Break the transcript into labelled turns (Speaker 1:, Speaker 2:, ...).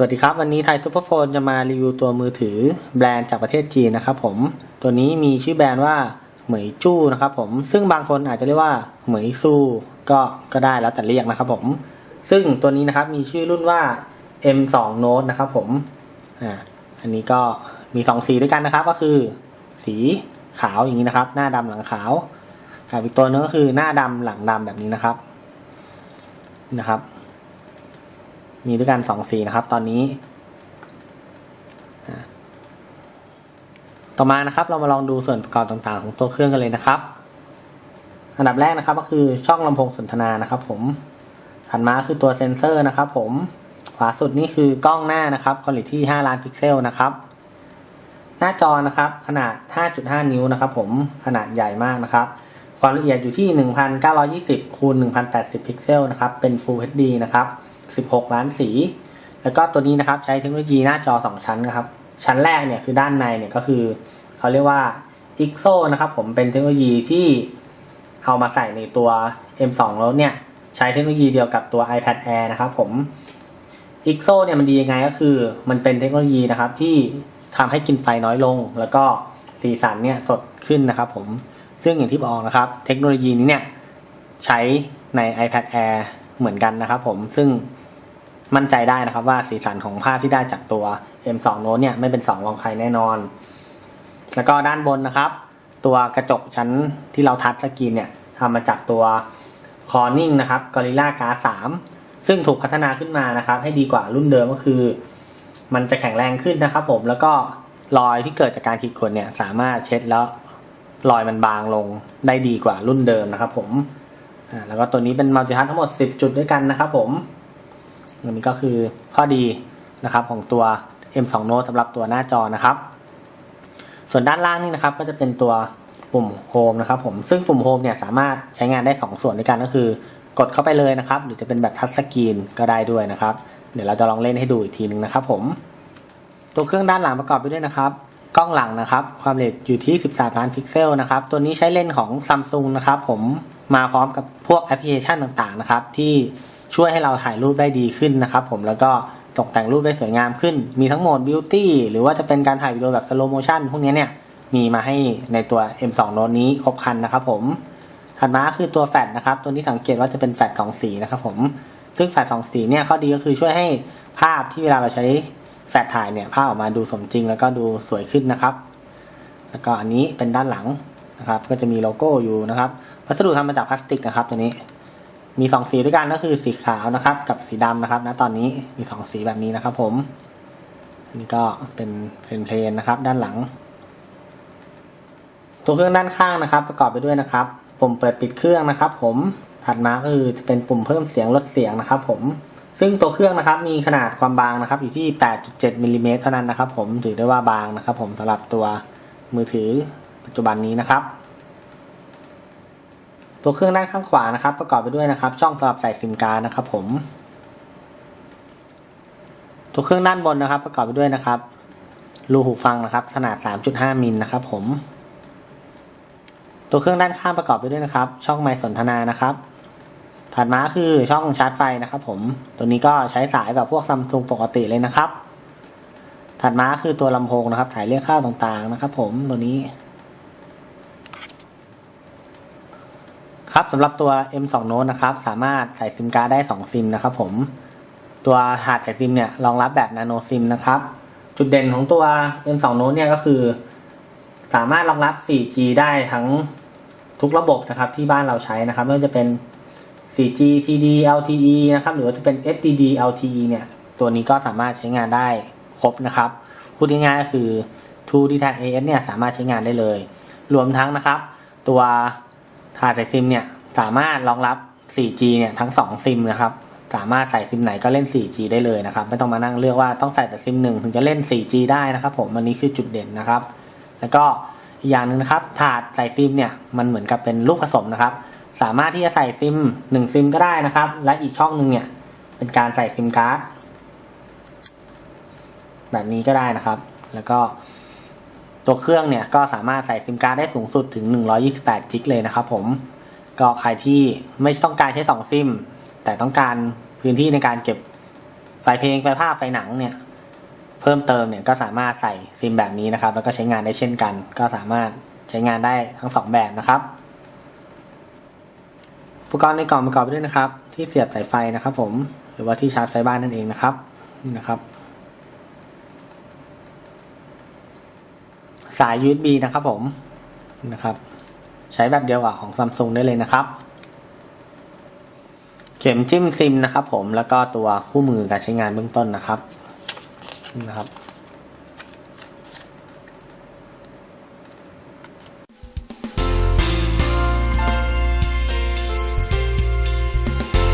Speaker 1: สวัสดีครับ วันนี้ไทยซูเปอร์โฟนจะมารีวิวตัวมือถือแบรนด์จากประเทศจีนนะครับผมตัวนี้มีชื่อแบรนด์ว่าเหมยจู้นะครับผมซึ่งบางคนอาจจะเรียกว่าเหมยซูก็ก็ได้แล้วแต่เรียกนะครับผมซึ่งตัวนี้นะครับมีชื่อรุ่นว่า M2 Note นะครับผมอ่าอันนี้ก็มีสองสีด้วยกันนะครับ ก็คือ สีขาวอย่างนี้นะครับ หน้าดำหลังขาวกับอีกตัวนึงก็คือหน้าดำหลังดำแบบนี้นะครับนะครับ มีด้วยกันสองสีนะครับ ตอนนี้ ต่อมานะครับ เรามาลองดูส่วนประกอบต่างๆ ของตัวเครื่องกันเลยนะครับ อันดับแรกนะครับ ก็คือช่องลำโพงสนทนานะครับ ผมถัดมาคือตัวเซ็นเซอร์นะครับ ผมขวาสุดนี่คือกล้องหน้านะครับคุณภาพที่ 5 ล้านพิกเซลนะครับ หน้าจอนะครับ ขนาด 5.5 นิ้วนะครับ ผมขนาดใหญ่มากนะครับ ความละเอียดอยู่ที่ 1920คูณ1080 พิกเซลนะครับ เป็น Full HD นะครับ 16 ล้านสี แล้วก็ตัวนี้นะครับใช้เทคโนโลยีหน้าจอ 2 ชั้นนะครับ ชั้นแรกเนี่ยคือด้านในเนี่ยก็คือเขาเรียกว่า IXO นะครับผมเป็นเทคโนโลยีที่เอามาใส่ในตัว M2 แล้วเนี่ยใช้เทคโนโลยีเดียวกับตัว iPad Air นะครับผม IXO เนี่ยมันดียังไงก็คือ มันเป็นเทคโนโลยีนะครับที่ทำให้กินไฟน้อยลง แล้วก็สีสันเนี่ยสดขึ้นนะครับผมซึ่งอย่างที่บอกนะครับ เทคโนโลยีนี้เนี่ยใช้ใน iPad Air เหมือนกันนะครับผมซึ่ง มั่นใจได้นะครับว่าสีสันของภาพที่ได้จากตัว M2 Note เนี่ยไม่เป็นสองรองใครแน่นอน แล้วก็ด้านบนนะครับ ตัวกระจกชั้นที่เราทัชสกรีนเนี่ยทำมาจากตัว Corning นะครับ Gorilla Glass 3 ซึ่งถูกพัฒนาขึ้นมานะครับ ให้ดีกว่ารุ่นเดิมก็คือ มันจะแข็งแรงขึ้นนะครับ ผมแล้วก็รอยที่เกิดจากการขีดข่วนเนี่ยสามารถเช็ดแล้วรอยมันบางลงได้ดีกว่ารุ่นเดิมนะครับ ผมแล้วก็ตัวนี้เป็นมัลติทัชทั้งหมด 10 จุดด้วยกันนะครับผม อันนี้ก็คือข้อดีนะครับของตัว M2 Note สำหรับตัวหน้าจอนะครับ ส่วนด้านล่างนี่นะครับก็จะเป็นตัวปุ่มโฮมนะครับผมซึ่งปุ่มโฮมเนี่ยสามารถใช้งานได้ 2 ส่วนด้วยกันก็คือกดเข้าไปเลยนะครับ หรือจะเป็นแบบทัชสกรีนก็ได้ด้วยนะครับ เดี๋ยวเราจะลองเล่นให้ดูอีกทีหนึ่งนะครับ ผม ตัวเครื่องด้านหลังประกอบไปด้วยนะครับกล้องหลังนะครับ ความละเอียดอยู่ที่ 13 ล้านพิกเซลนะครับ ตัวนี้ใช้เลนส์ของ Samsung นะครับ ผมมาพร้อมกับพวกแอปพลิเคชันต่างๆนะครับ ที่ ช่วยให้เราถ่ายรูปได้ดีขึ้นนะครับ ผมแล้วก็ตกแต่งรูปได้สวยงามขึ้น มีทั้งโหมด Beauty หรือว่าจะเป็นการถ่ายวิดีโอแบบ Slow Motion พวกนี้เนี่ยมีมาให้ในตัว M2 Note นี้ครบคันนะครับผมถัดมาคือตัวแฟลชนะครับ ตัวนี้สังเกตว่าจะเป็นแฟลชสองสีนะครับผม ซึ่งแฟลชสองสีเนี่ยข้อดีก็คือช่วยให้ภาพที่เวลาเราใช้แฟลชถ่ายเนี่ยภาพออกมาดูสมจริงแล้วก็ดูสวยขึ้นนะครับ แล้วก็อันนี้เป็นด้านหลังนะครับ ก็จะมีโลโก้อยู่นะครับ วัสดุทำมาจากพลาสติกนะครับตัวนี้ มีสองสีด้วยกันก็คือสีขาวนะครับ กับสีดำนะครับณตอนนี้มีสองสีแบบนี้นะครับ ผมอันนี้ก็เป็นเพลนๆนะครับ ด้านหลัง ตัวเครื่องด้านข้างนะครับ ประกอบไปด้วยนะครับปุ่มเปิดปิดเครื่องนะครับ ผมถัดมาก็คือจะเป็นปุ่มเพิ่มเสียงลดเสียงนะครับ ผมซึ่งตัวเครื่องนะครับมีขนาดความบางนะครับ อยู่ที่ 8.7มิลลิเมตรเท่านั้นนะครับ ผมถือได้ว่าบางนะครับ ผมสำหรับตัวมือถือปัจจุบันนี้นะครับ ตัวเครื่องด้านข้างขวานะครับ ประกอบไปด้วยนะครับ ช่องสำหรับใส่ซิมการ์ดนะครับ ผม ตัวเครื่องด้านบนนะครับ ประกอบไปด้วยนะครับรูหูฟังนะครับ ขนาด 3.5 มิลนะครับ ผม ตัวเครื่องด้านข้างประกอบไปด้วยนะครับ ช่องไมค์สนทนานะครับ ถัดมาคือช่องชาร์จไฟนะครับ ผม ตัวนี้ก็ใช้สายแบบพวกซัมซุงปกติเลยนะครับ ถัดมาคือตัวลำโพงนะครับถ่ายเรียกข้าวต่างๆนะครับ ผมตัวนี้ ครับสำหรับตัว M2 Note นะครับ สามารถใส่ซิมการ์ดได้ 2 ซิมนะครับผม ตัวหาดใส่ซิมเนี่ยรองรับแบบนาโนซิมนะครับ จุดเด่นของตัว M2 Note เนี่ยก็คือ สามารถรองรับ 4G ได้ทั้งทุกระบบนะครับที่บ้านเราใช้นะครับไม่ว่าจะเป็น 4G TD LTE นะครับหรือว่าจะเป็น FDD LTE เนี่ย ตัวนี้ก็สามารถใช้งานได้ครบนะครับพูดง่ายๆก็คือ2 d t a c AS เนี่ยสามารถใช้งานได้เลย รวมทั้งนะครับ ตัวหาดใส่ซิมเนี่ย สามารถรองรับ 4G เนี่ยทั้ง 2 ซิมนะครับ สามารถใส่ซิมไหนก็เล่น 4G ได้เลยนะครับ ไม่ต้องมานั่งเลือกว่าต้องใส่แต่ซิมหนึ่งถึงจะเล่น 4G ได้นะครับ ผมอันนี้คือจุดเด่นนะครับ แล้วก็อย่างหนึ่งนะครับ ถาดใส่ซิมเนี่ยมันเหมือนกับเป็นลูกผสมนะครับ สามารถที่จะใส่ซิมหนึ่งซิมก็ได้นะครับ และอีกช่องหนึ่งเนี่ยเป็นการใส่ซิมการ์ดแบบนี้ก็ได้นะครับ แล้วก็ตัวเครื่องเนี่ยก็สามารถใส่ซิมการ์ดได้สูงสุดถึง 128 จิกเลยนะครับผม ก็ใครที่ไม่ต้องการใช้2ซิม แต่ต้องการพื้นที่ในการเก็บไฟล์เพลงไฟล์ภาพไฟล์หนังเนี่ย เพิ่มเติมเนี่ยก็สามารถใส่ซิมแบบนี้นะครับ แล้วก็ใช้งานได้เช่นกัน ก็สามารถใช้งานได้ทั้งสองแบบนะครับอุปกรณ์ในกล่องประกอบไปด้วยนะครับ ที่เสียบสายไฟนะครับ ผมหรือว่าที่ชาร์จไฟบ้านนั่นเองนะครับนี่นะครับสาย USB นะครับผมนะครับ ใช้แบบเดียวกับของซัมซุงได้เลยนะครับ เข็มจิ้มซิมนะครับ ผมแล้วก็ตัวคู่มือการใช้งานเบื้องต้นนะครับนะครับ